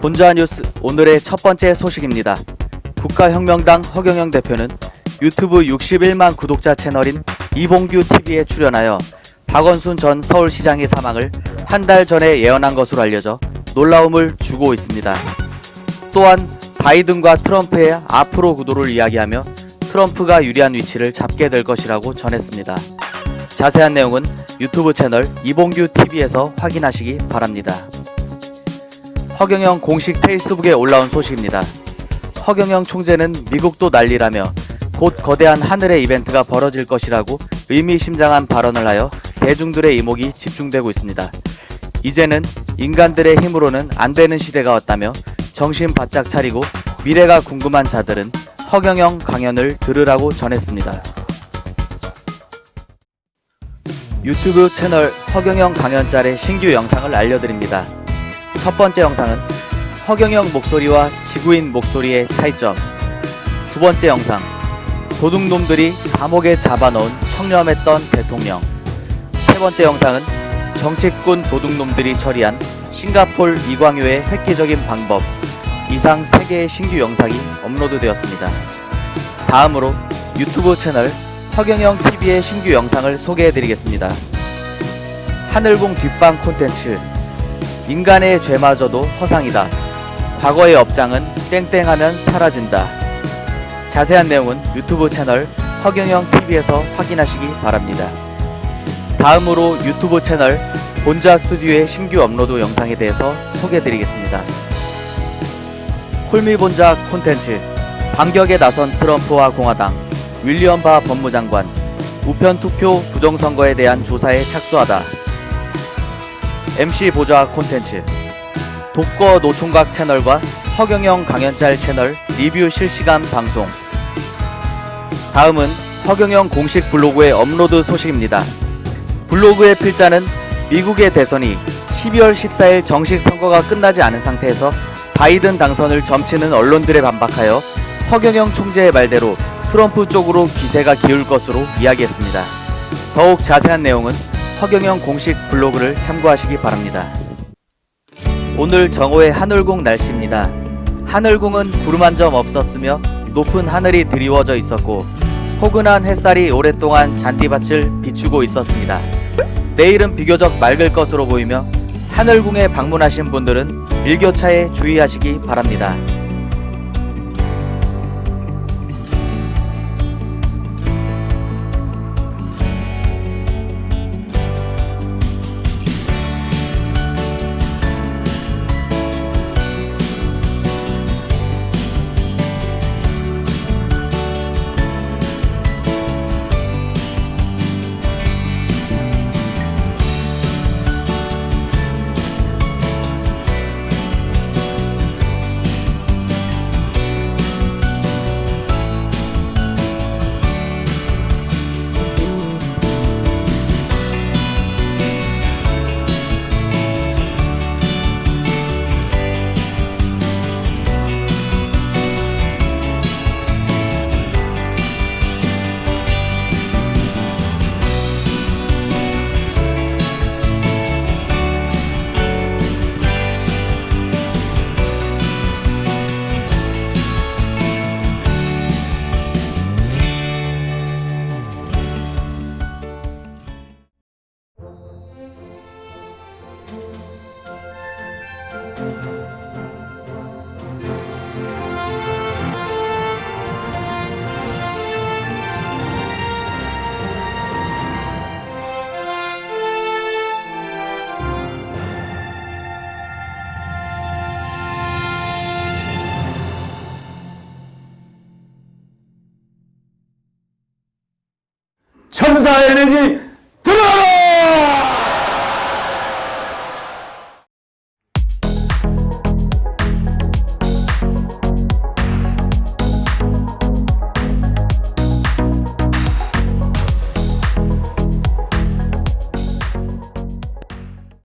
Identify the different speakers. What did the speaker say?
Speaker 1: 본좌 뉴스 오늘의 첫 번째 소식입니다. 국가혁명당 허경영 대표는 유튜브 61만 구독자 채널인 이봉규 TV에 출연하여 박원순 전 서울시장의 사망을 한 달 전에 예언한 것으로 알려져 놀라움을 주고 있습니다. 또한 바이든과 트럼프의 앞으로 구도를 이야기하며 트럼프가 유리한 위치를 잡게 될 것이라고 전했습니다. 자세한 내용은 유튜브 채널 이봉규 TV에서 확인하시기 바랍니다. 허경영 공식 페이스북에 올라온 소식입니다. 허경영 총재는 미국도 난리라며 곧 거대한 하늘의 이벤트가 벌어질 것이라고 의미심장한 발언을 하여 대중들의 이목이 집중되고 있습니다. 이제는 인간들의 힘으로는 안 되는 시대가 왔다며 정신 바짝 차리고 미래가 궁금한 자들은 허경영 강연을 들으라고 전했습니다. 유튜브 채널 허경영 강연짤의 신규 영상을 알려드립니다. 첫 번째 영상은 허경영 목소리와 지구인 목소리의 차이점. 두 번째 영상. 도둑놈들이 감옥에 잡아넣은 청렴했던 대통령. 세 번째 영상은 정치꾼 도둑놈들이 처리한 싱가폴 이광효의 획기적인 방법. 이상 3개의 신규 영상이 업로드되었습니다. 다음으로 유튜브 채널 허경영 TV의 신규 영상을 소개해드리겠습니다. 하늘궁 뒷방 콘텐츠 인간의 죄마저도 허상이다. 과거의 업장은 땡땡하면 사라진다. 자세한 내용은 유튜브 채널 허경영 TV에서 확인하시기 바랍니다. 다음으로 유튜브 채널 본자 스튜디오의 신규 업로드 영상에 대해서 소개해드리겠습니다. 홀미본자 콘텐츠 반격에 나선 트럼프와 공화당 윌리엄 바 법무장관 우편 투표 부정선거에 대한 조사에 착수하다 MC 보좌 콘텐츠 독거 노총각 채널과 허경영 강연짤 채널 리뷰 실시간 방송 다음은 허경영 공식 블로그의 업로드 소식입니다. 블로그의 필자는 미국의 대선이 12월 14일 정식 선거가 끝나지 않은 상태에서 바이든 당선을 점치는 언론들에 반박하여 허경영 총재의 말대로 트럼프 쪽으로 기세가 기울 것으로 이야기했습니다. 더욱 자세한 내용은 허경영 공식 블로그를 참고하시기 바랍니다. 오늘 정오의 하늘궁 날씨입니다. 하늘궁은 구름 한 점 없었으며 높은 하늘이 드리워져 있었고 포근한 햇살이 오랫동안 잔디밭을 비추고 있었습니다. 내일은 비교적 맑을 것으로 보이며 하늘궁에 방문하신 분들은 일교차에 주의하시기 바랍니다.
Speaker 2: 천사 에너지!